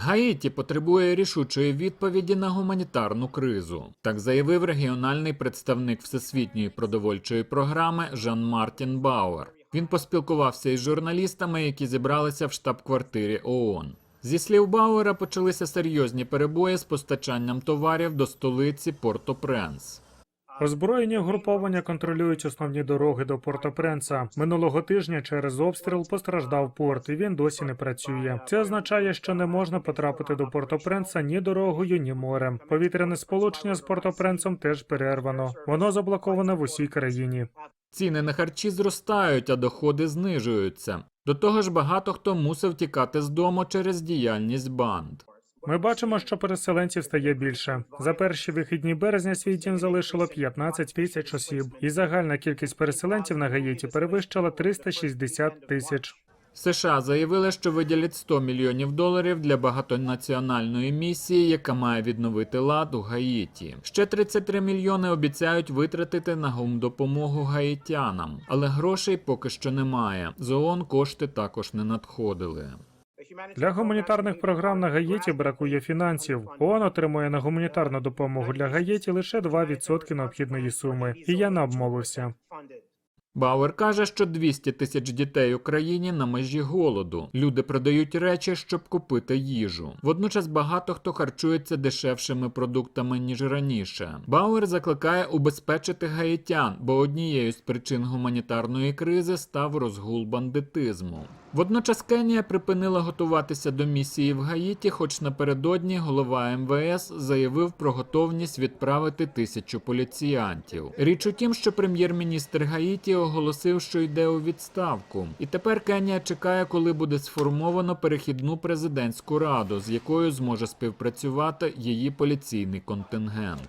Гаїті потребує рішучої відповіді на гуманітарну кризу. Так заявив регіональний представник Всесвітньої продовольчої програми Жан Мартін Бауер. Він поспілкувався із журналістами, які зібралися в штаб-квартирі ООН. Зі слів Бауера почалися серйозні перебої з постачанням товарів до столиці Порто-Пренс. Озброєні угруповання контролюють основні дороги до Порто-Пренса. Минулого тижня через обстріл постраждав порт, і він досі не працює. Це означає, що не можна потрапити до Порто-Пренса ні дорогою, ні морем. Повітряне сполучення з Порто-Пренсом теж перервано. Воно заблоковане в усій країні. Ціни на харчі зростають, а доходи знижуються. До того ж, багато хто мусив тікати з дому через діяльність банд. Ми бачимо, що переселенців стає більше. За перші вихідні березня свій дім залишило 15 тисяч осіб, і загальна кількість переселенців на Гаїті перевищила 360 тисяч. США заявили, що виділять 100 мільйонів доларів для багатонаціональної місії, яка має відновити лад у Гаїті. Ще 33 мільйони обіцяють витратити на гумдопомогу гаїтянам, але грошей поки що немає. З ООН кошти також не надходили. Для гуманітарних програм на Гаїті бракує фінансів. ООН отримує на гуманітарну допомогу для Гаїті лише 2% необхідної суми, і я не обмовився. Бауер каже, що 200 тисяч дітей у країні на межі голоду. Люди продають речі, щоб купити їжу. Водночас багато хто харчується дешевшими продуктами ніж раніше. Бауер закликає убезпечити гаїтян, бо однією з причин гуманітарної кризи став розгул бандитизму. Водночас Кенія припинила готуватися до місії в Гаїті, хоч напередодні голова МВС заявив про готовність відправити тисячу поліціянтів. Річ у тім, що прем'єр-міністр Гаїті оголосив, що йде у відставку, і тепер Кенія чекає, коли буде сформовано перехідну президентську раду, з якою зможе співпрацювати її поліційний контингент.